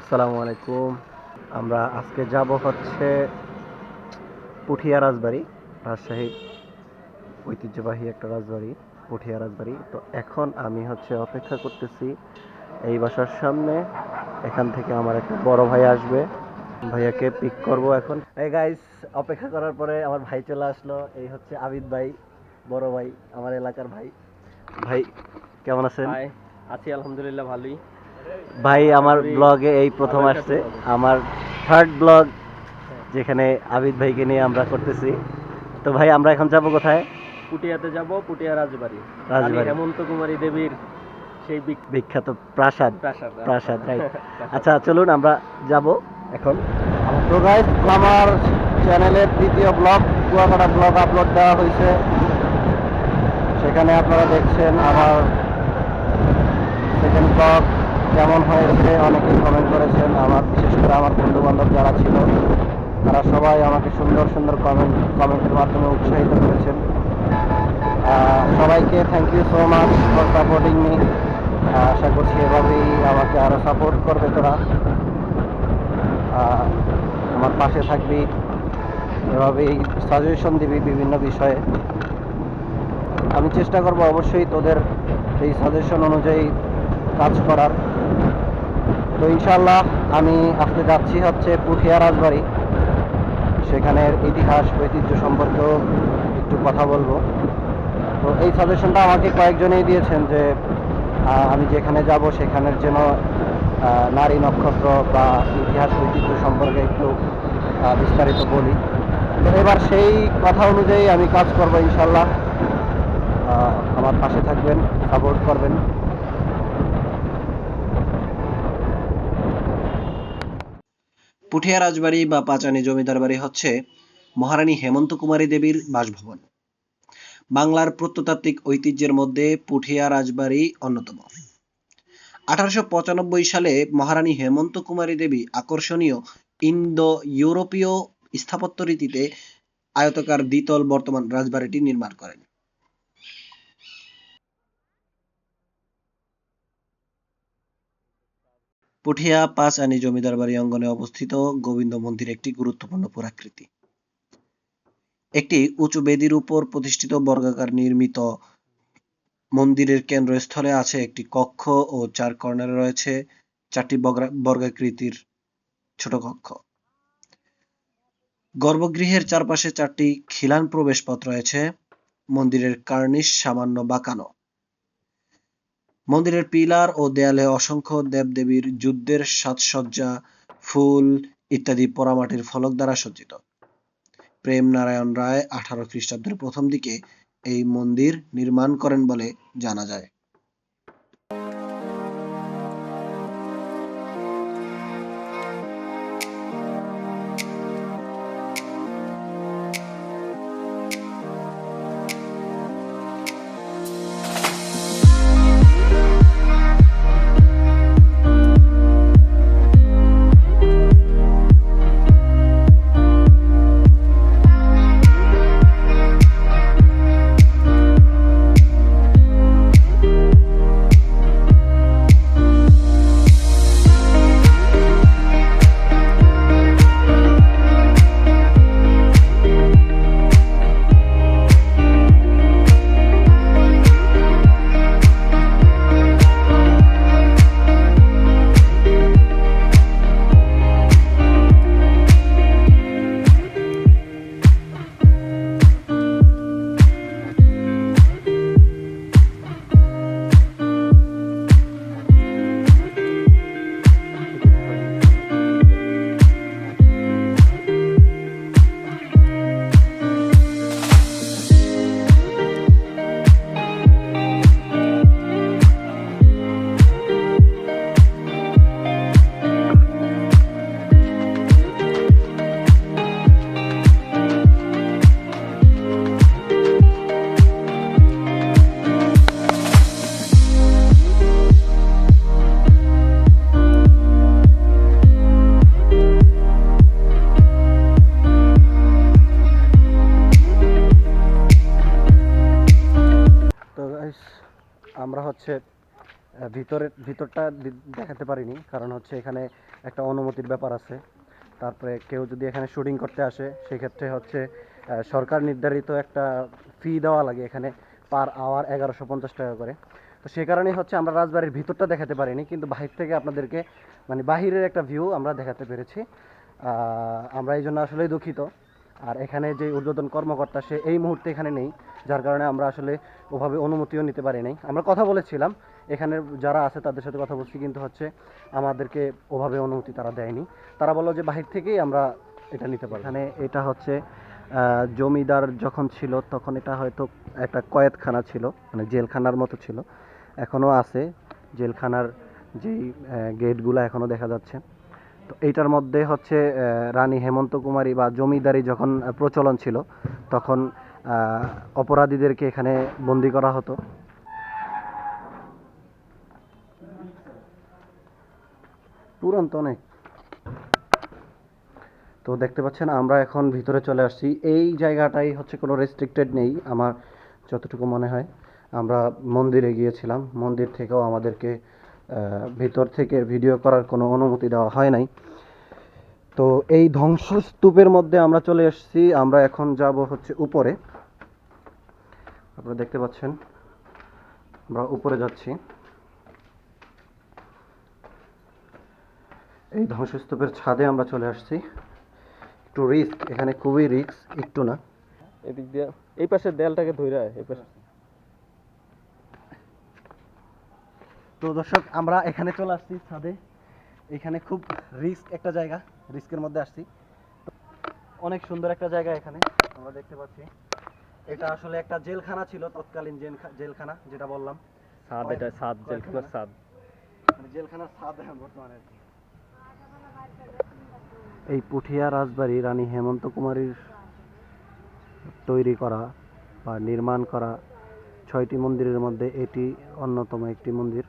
আসসালামু আলাইকুম। আমরা আজকে যাব হচ্ছে পুঠিয়া রাজবাড়ি, রাজশাহী। ঐতিহ্যবাহী একটা রাজবাড়ি, পুঠিয়া রাজবাড়ি। তো এখন আমি হচ্ছে অপেক্ষা করতেছি এই বাসার সামনে। এখান থেকে আমার একটা বড় ভাই আসবে। ভাইয়াকে পিক করব এখন। এই গাইস অপেক্ষা করার পরে আমার ভাই চলে আসলো। এই হচ্ছে আবিদ ভাই, বড় ভাই, আমার এলাকার ভাই। ভাই, কেমন আছেন? আছি আলহামদুলিল্লাহ ভালোই। ভাই আমার ব্লগে এই প্রথম আসছে। আমার থার্ড ব্লগ যেখানে আবিদ ভাইকে নিয়ে আমরা করতেছি। তো ভাই আমরা এখন যাব কোথায়? পুটিয়াতে যাব পুটিয়া রাজবাড়ি। রাজবাড়ি। হেমন্ত কুমারী দেবীর সেই বিখ্যাত প্রাসাদ। প্রাসাদ রাইট। আচ্ছা চলুন আমরা যাব এখন। তো গাইস আমার চ্যানেলের দ্বিতীয় ব্লগ কুয়াকাটা ব্লগ আপলোড দেওয়া হয়েছে। সেখানে আপনারা দেখছেন আমার সেকেন্ড ব্লগ কেমন হয়েছে অনেকেই কমেন্ট করেছেন। আমার, বিশেষ করে আমার বন্ধু বান্ধব যারা ছিল, তারা সবাই আমাকে সুন্দর সুন্দর কমেন্ট কমেন্টের মাধ্যমে উৎসাহিত করেছেন। সবাইকে thank you so much for supporting me আশা করছি এভাবেই আমাকে আরও সাপোর্ট করবে তোরা। আমার পাশে থাকবি। এভাবেই সাজেশন দিবি বিভিন্ন বিষয়ে। আমি চেষ্টা করব অবশ্যই তোদের সেই সাজেশন অনুযায়ী কাজ করার। তো ইনশাল্লাহ আমি আজকে যাচ্ছি হচ্ছে পুঠিয়া রাজবাড়ি। সেখানের ইতিহাস, ঐতিহ্য সম্পর্কেও একটু কথা বলব। তো এই সাজেশনটা আমাকে কয়েকজনেই দিয়েছেন যে আমি যেখানে যাব সেখানের যেন নারী নক্ষত্র বা ইতিহাস, ঐতিহ্য সম্পর্কে একটু বিস্তারিত বলি। তো এবার সেই কথা অনুযায়ী আমি কাজ করব ইনশাল্লাহ আমার পাশে থাকবেন সাপোর্ট করবেন। পুঠিয়া রাজবাড়ি বা পাঁচানী জমিদার বাড়ি হচ্ছে মহারানী হেমন্ত কুমারী দেবীর বাসভবন। বাংলার প্রত্নতাত্ত্বিক ঐতিহ্যের মধ্যে পুঠিয়া রাজবাড়ি অন্যতম। আঠারোশো পঁচানব্বই সালে মহারানী হেমন্ত কুমারী দেবী আকর্ষণীয় ইন্দো ইউরোপীয় স্থাপত্য রীতিতে আয়তকার দ্বিতল বর্তমান রাজবাড়িটি নির্মাণ করেন। পুঠিয়া পাঁচ আনি জমিদার বাড়ি অঙ্গনে অবস্থিত গোবিন্দ মন্দির একটি গুরুত্বপূর্ণ পুরাকৃতি। একটি উঁচু বেদির উপর প্রতিষ্ঠিত বর্গাকার নির্মিত মন্দিরের কেন্দ্রস্থলে আছে একটি কক্ষ ও চার কর্নারে রয়েছে চারটি বর্গাকৃতির ছোট কক্ষ। গর্ভগৃহের চারপাশে চারটি খিলান প্রবেশপথ রয়েছে। মন্দিরের কার্নিশ সামান্য বাঁকানো। মন্দিরের পিলার ও দেয়ালে অসংখ্য দেবদেবীর যুদ্ধের সাজসজ্জা, ফুল ইত্যাদি পোড়ামাটির ফলক দ্বারা সজ্জিত। প্রেম নারায়ণ রায় আঠারো খ্রিস্টাব্দের প্রথম দিকে এই মন্দির নির্মাণ করেন বলে জানা যায়। হচ্ছে ভিতরের ভিতরটা দেখাতে পারিনি, কারণ হচ্ছে এখানে একটা অনুমতির ব্যাপার আছে। তারপরে কেউ যদি এখানে শুটিং করতে আসে, সেক্ষেত্রে হচ্ছে সরকার নির্ধারিত একটা ফি দেওয়া লাগে এখানে পার আওয়ার এগারোশো পঞ্চাশ টাকা করে। তো সে কারণেই হচ্ছে আমরা রাজবাড়ির ভিতরটা দেখাতে পারিনি, কিন্তু বাহির থেকে আপনাদেরকে মানে বাহিরের একটা ভিউ আমরা দেখাতে পেরেছি। আমরা এই জন্য আসলেই দুঃখিত। আর এখানে যে ঊর্ধ্বতন কর্মকর্তা, সে এই মুহূর্তে এখানে নেই, যার কারণে আমরা আসলে ওভাবে অনুমতিও নিতে পারি নাই। আমরা কথা বলেছিলাম, এখানে যারা আছে তাদের সাথে কথা বলছি, কিন্তু হচ্ছে আমাদেরকে ওভাবে অনুমতি তারা দেয়নি। তারা বলল যে বাহির থেকেই আমরা এটা নিতে পারি এখানে এটা হচ্ছে জমিদার যখন ছিল, তখন এটা হয়তো একটা কয়েদখানা ছিল মানে জেলখানার মতো ছিল। এখনও আছে, জেলখানার যেই গেটগুলো এখনও দেখা যাচ্ছে। এইটার মধ্যে হচ্ছে রানী হেমন্ত কুমারী বা জমিদারি যখন প্রচলন ছিল, তখন অপরাধীদেরকে এখানে বন্দি করা হতো। পুরন্ত অনেক। তো দেখতে পাচ্ছেন, আমরা এখন ভিতরে চলে আসছি। এই জায়গাটাই হচ্ছে কোনো রেস্ট্রিক্টেড নেই, আমার যতটুকু মনে হয়। আমরা মন্দিরে গিয়েছিলাম, মন্দির থেকেও আমাদেরকে ভিতর থেকে ভিডিও করার কোনো অনুমতি দেওয়া হয় নাই। তো এই ধ্বংসস্তূপের মধ্যে আমরা চলে এসেছি। আমরা এখন যাব হচ্ছে উপরে। আপনারা দেখতে পাচ্ছেন, আমরা উপরে যাচ্ছি। এই ধ্বংসস্তূপের ছাদে আমরা চলে আসছি। একটু রিস্ক এখানে খুবই রিস্ক একটু না। এদিক দিয়ে, এই পাশের দেয়ালটাকে ধরে এই পাশে। তো দর্শক আমরা এখানে চলে আসছি ছাদে। এখানে খুব রিস্ক একটা জায়গা রিস্কের মধ্যে আসছি। অনেক সুন্দর একটা জায়গা এখানে আমরা দেখতে পাচ্ছি। এটা আসলে একটা জেলখানা ছিল তৎকালীন জেলখানা যেটা বললাম। এটা জেলখানার মানে জেলখানার বর্তমানে। এই পুঠিয়া রাজবাড়ি রানী হেমন্ত কুমারীর তৈরি করা বা নির্মাণ করা ছয়টি মন্দিরের মধ্যে এটি অন্যতম একটি মন্দির।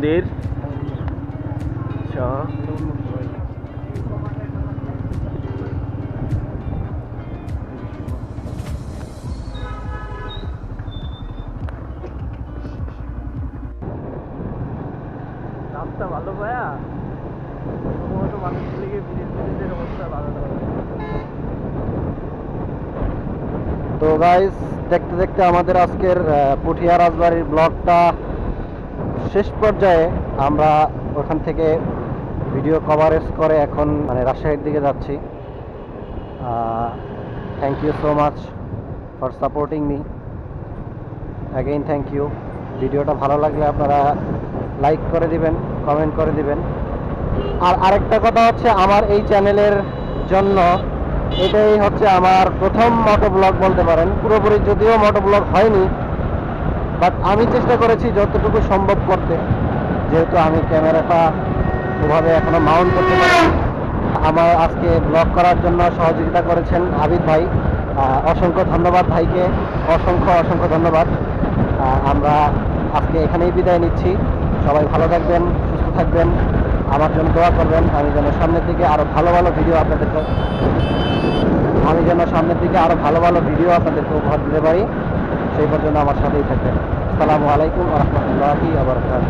মন্দির। রাস্তা ভালো ভাইয়া? প্রথমত ব্রিজের অবস্থা ভালো তো গাইস দেখতে দেখতে আমাদের আজকের পুঠিয়া রাজবাড়ির ব্লগটা শেষ পর্যায়ে আমরা ওখান থেকে ভিডিও কভারেজ করে এখন মানে রাজশাহীর দিকে যাচ্ছি। Thank you so much for supporting me again thank you ভিডিওটা ভালো লাগলে আপনারা লাইক করে দিবেন কমেন্ট করে দিবেন। আর আরেকটা কথা হচ্ছে আমার এই চ্যানেলের জন্য এটাই হচ্ছে আমার প্রথম মোটো ব্লগ বলতে পারেন। পুরোপুরি যদিও মোটো ব্লগ হয়নি বাট আমি চেষ্টা করেছি যতটুকু সম্ভব করতে। যেহেতু আমি ক্যামেরাটা ওভাবে এখনও মাউন্ট করতে পারি আমার আজকে ব্লগ করার জন্য সহযোগিতা করেছেন আবিদ ভাই। অসংখ্য ধন্যবাদ ভাইকে। অসংখ্য অসংখ্য ধন্যবাদ। আমরা আজকে এখানেই বিদায় নিচ্ছি। সবাই ভালো থাকবেন, সুস্থ থাকবেন। আমার জন্য দোয়া করবেন। আমি যেন সামনের দিকে আরও ভালো ভালো ভিডিও আপনাদেরকে আমি যেন সামনের দিকে আরও ভালো ভালো ভিডিও আপনাদেরকে উপহার দিতে পারি। সেই পর্যন্ত আমার সাথেই থাকবেন। আসসালামু আলাইকুম রহমতুল্লাহি আবরকাত